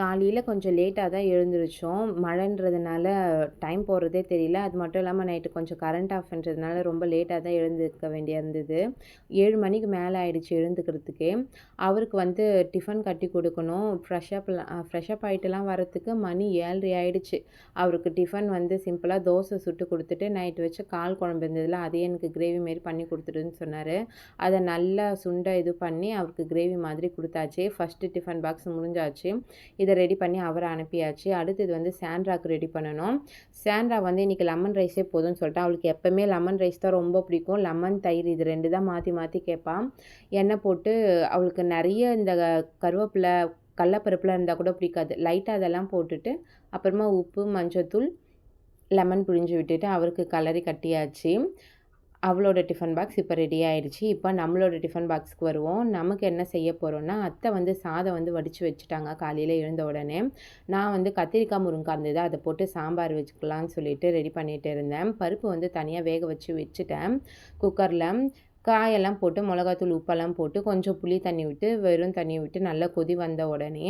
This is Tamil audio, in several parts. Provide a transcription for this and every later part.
காலையில் கொஞ்சம் லேட்டாக தான் எழுந்திரிச்சோம். மழைன்றதுனால டைம் போகிறதே தெரியல. அது மட்டும் இல்லாமல் நைட்டு கொஞ்சம் கரண்ட் ஆஃப்ன்றதுனால ரொம்ப லேட்டாக தான் எழுந்துக்க வேண்டியிருந்தது. ஏழு மணிக்கு மேலே ஆயிடுச்சு எழுந்துக்கிறதுக்கே. அவருக்கு வந்து டிஃபன் கட்டி கொடுக்கணும். ஃப்ரெஷ்அப் ஃப்ரெஷ்அப் ஆகிட்டுலாம் வரத்துக்கு மணி ஏழரை ஆயிடுச்சு. அவருக்கு டிஃபன் வந்து சிம்பிளாக தோசை சுட்டு கொடுத்துட்டு நைட்டு வச்சு கால் குழம்பு இருந்ததில் அதே எனக்கு கிரேவி மாரி பண்ணி கொடுத்துடுன்னு சொன்னார். அதை நல்லா சுண்டை இது பண்ணி அவருக்கு கிரேவி மாதிரி கொடுத்தாச்சு. ஃபஸ்ட்டு டிஃபன் பாக்ஸ் முடிஞ்சாச்சு. இது இதை ரெடி பண்ணி அவரை அனுப்பியாச்சு. அடுத்தது வந்து சாண்ட்ராக்கு ரெடி பண்ணணும். சாண்ட்ரா வந்து இன்றைக்கி லெமன் ரைஸே போதும்னு சொல்லிட்டு அவளுக்கு எப்போவுமே லெமன் ரைஸ் தான் ரொம்ப பிடிக்கும். லெமன் தயிர் இது ரெண்டு தான் மாற்றி மாற்றி கேட்பான் எண்ணெய் போட்டு அவளுக்கு நிறைய இந்த கருவேப்பிலை கடலப்பருப்பில் இருந்தால் கூட பிடிக்காது. லைட்டாக அதெல்லாம் போட்டுட்டு அப்புறமா உப்பு மஞ்சத்தூள் லெமன் பிழிஞ்சு விட்டுட்டு அவருக்கு கலரி கட்டியாச்சு. அவளோட டிஃபன் பாக்ஸ் இப்போ ரெடி ஆயிடுச்சு. இப்போ நம்மளோட டிஃபன் பாக்ஸ்க்கு வருவோம். நமக்கு என்ன செய்ய போகிறோன்னா அத்தை வந்து சாதம் வந்து வடித்து வச்சுட்டாங்க காலையில் எழுந்த உடனே. நான் வந்து கத்திரிக்காய் முருங்கா இருந்தது அதை போட்டு சாம்பார் வச்சுக்கலான்னு சொல்லிட்டு ரெடி பண்ணிகிட்டு இருந்தேன். பருப்பு வந்து தனியாக வேக வச்சு வச்சுட்டேன். குக்கரில் காயெல்லாம் போட்டு மிளகாத்தூள் உப்பெல்லாம் போட்டு கொஞ்சம் புளி தண்ணி விட்டு வெறும் தண்ணி விட்டு நல்லா கொதி வந்த உடனே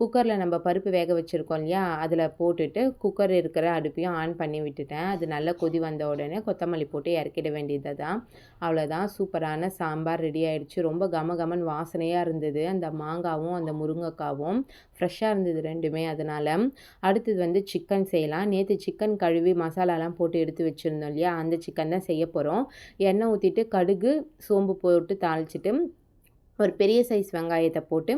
குக்கரில் நம்ம பருப்பு வேக வச்சுருக்கோம் இல்லையா? அதில் போட்டுட்டு குக்கர் இருக்கிற அடுப்பையும் ஆன் பண்ணி விட்டுட்டேன். அது நல்லா கொதி வந்த உடனே கொத்தமல்லி போட்டு இறக்கிட வேண்டியது தான் அவ்வளோதான் சூப்பரான சாம்பார் ரெடி ஆகிடுச்சு ரொம்ப கம கமன் வாசனையாக இருந்தது. அந்த மாங்காவும் அந்த முருங்கைக்காவும் ஃப்ரெஷ்ஷாக இருந்தது ரெண்டுமே அதனால். அடுத்தது வந்து சிக்கன் செய்யலாம். நேற்று சிக்கன் கழுவி மசாலாலாம் போட்டு எடுத்து வச்சுருந்தோம் இல்லையா? அந்த சிக்கன் தான் செய்ய போகிறோம் எண்ணெய் ஊற்றிட்டு கடுகு சோம்பு போட்டு தாளிச்சிட்டு ஒரு பெரிய சைஸ் வெங்காயத்தை போட்டு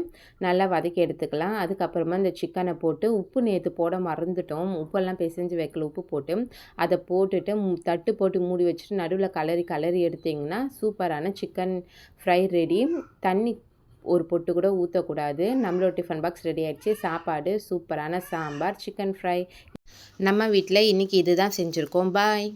நல்லா வதக்கி எடுத்துக்கலாம். அதுக்கப்புறமா இந்த சிக்கனை போட்டு உப்பு நேற்று போட மறந்துட்டோம். உப்பெல்லாம் பிசைஞ்சு வைக்கல. உப்பு போட்டு அதை போட்டுட்டு தட்டு போட்டு மூடி வச்சுட்டு நடுவில் கலரி கலரி எடுத்திங்கன்னா சூப்பரான சிக்கன் ஃப்ரை ரெடி தண்ணி ஒரு பொட்டு கூட ஊற்றக்கூடாது நம்மளோட டிஃபன் பாக்ஸ் ரெடி ஆகிடுச்சு சாப்பாடு சூப்பரான சாம்பார் சிக்கன் ஃப்ரை நம்ம வீட்டில் இன்றைக்கி இது தான் செஞ்சுருக்கோம். பாய்